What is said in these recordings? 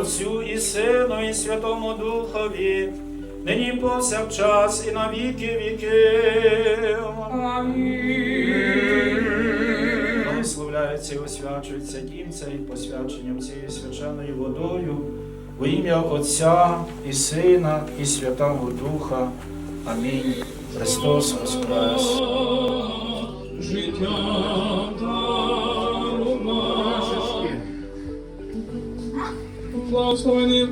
Отцю і Сину, і Святому Духові, нині повсякчас і на віки віків. Благословляється і освячується дім цей посвяченням цією свяченою водою во ім'я Отця і Сина, і Святого Духа. Амінь. Христос Воскрес! Господи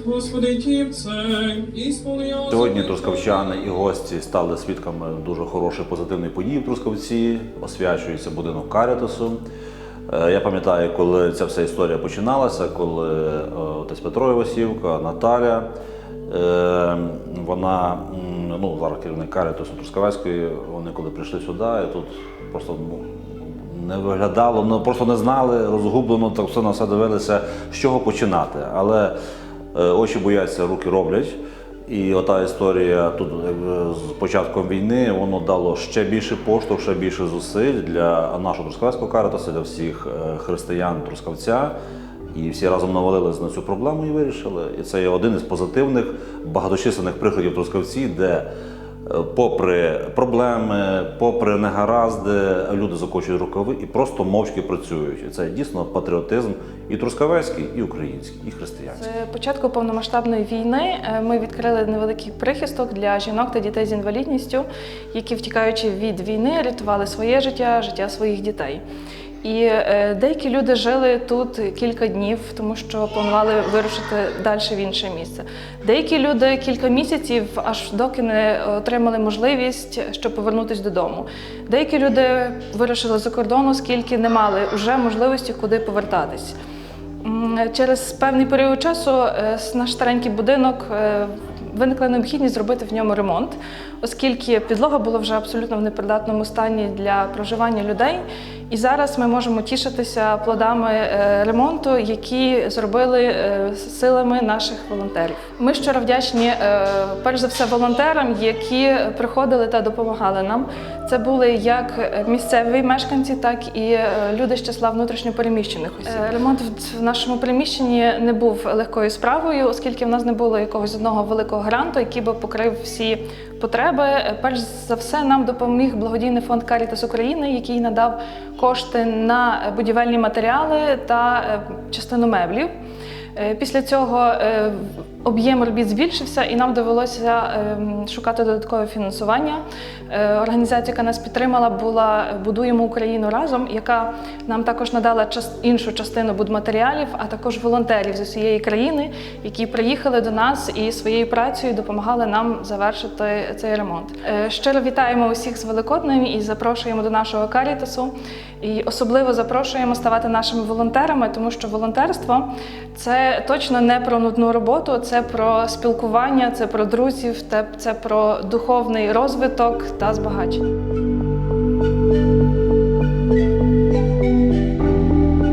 Сьогодні трускавчани і гості стали свідками дуже хорошої позитивної події в Трускавці. Освячується будинок Карітасу. Е, Я пам'ятаю, коли ця вся історія починалася, коли е, отець Петро Івасівка, Наталя, е, вона ну, зараз керівник Карітасу Трускавецької, вони коли прийшли сюди, і тут просто ну, не виглядало, ну просто не знали, розгублено, так все на все дивилися, з чого починати. Але е, очі бояться, руки роблять. І ота історія тут якби, з початком війни воно дало ще більше поштовх, ще більше зусиль для нашого трускавецького каритасу, для всіх е, християн Трускавця. І всі разом навалились на цю проблему і вирішили. І це є один із позитивних багаточисленних прикладів Трускавці, де е, попри проблеми, попри негаразди, люди закочують рукави і просто мовчки працюють. Це дійсно патріотизм і трускавецький, і український, і християнський. З початку повномасштабної війни е, ми відкрили невеликий прихисток для жінок та дітей з інвалідністю, які, втікаючи від війни, рятували своє життя, життя своїх дітей. І е, деякі люди жили тут кілька днів, тому що планували вирушити далі в інше місце. Деякі люди кілька місяців, аж доки не отримали можливість, щоб повернутися додому. Деякі люди вирушили за кордон, оскільки не мали вже можливості куди повертатись. Через певний період часу е, наш старенький будинок е, виникла необхідність зробити в ньому ремонт, оскільки підлога була вже абсолютно в непридатному стані для проживання людей. І зараз ми можемо тішитися плодами е, ремонту, які зробили е, силами наших волонтерів. Ми щиро вдячні е, перш за все волонтерам, які приходили та допомагали нам. Це були як місцеві мешканці, так і люди з числа внутрішньопереміщених осіб. Ремонт в нашому приміщенні не був легкою справою, оскільки в нас не було якогось одного великого гранту, який би покрив всі потреби. Перш за все, нам допоміг благодійний фонд Карітас України, який надав кошти на будівельні матеріали та е, частину меблів. Е, Після цього е, об'єм робіт збільшився, і нам довелося ем, шукати додаткове фінансування. Е, Організація, яка нас підтримала, була Будуємо Україну разом, яка нам також надала іншу частину будматеріалів, а також волонтерів з усієї країни, які приїхали до нас і своєю працею допомагали нам завершити цей ремонт. Е, Щиро вітаємо усіх з Великоднем і запрошуємо до нашого карітасу. І особливо запрошуємо ставати нашими волонтерами, тому що волонтерство це точно не про нудну роботу, це про спілкування, це про друзів, це про духовний розвиток та збагачення.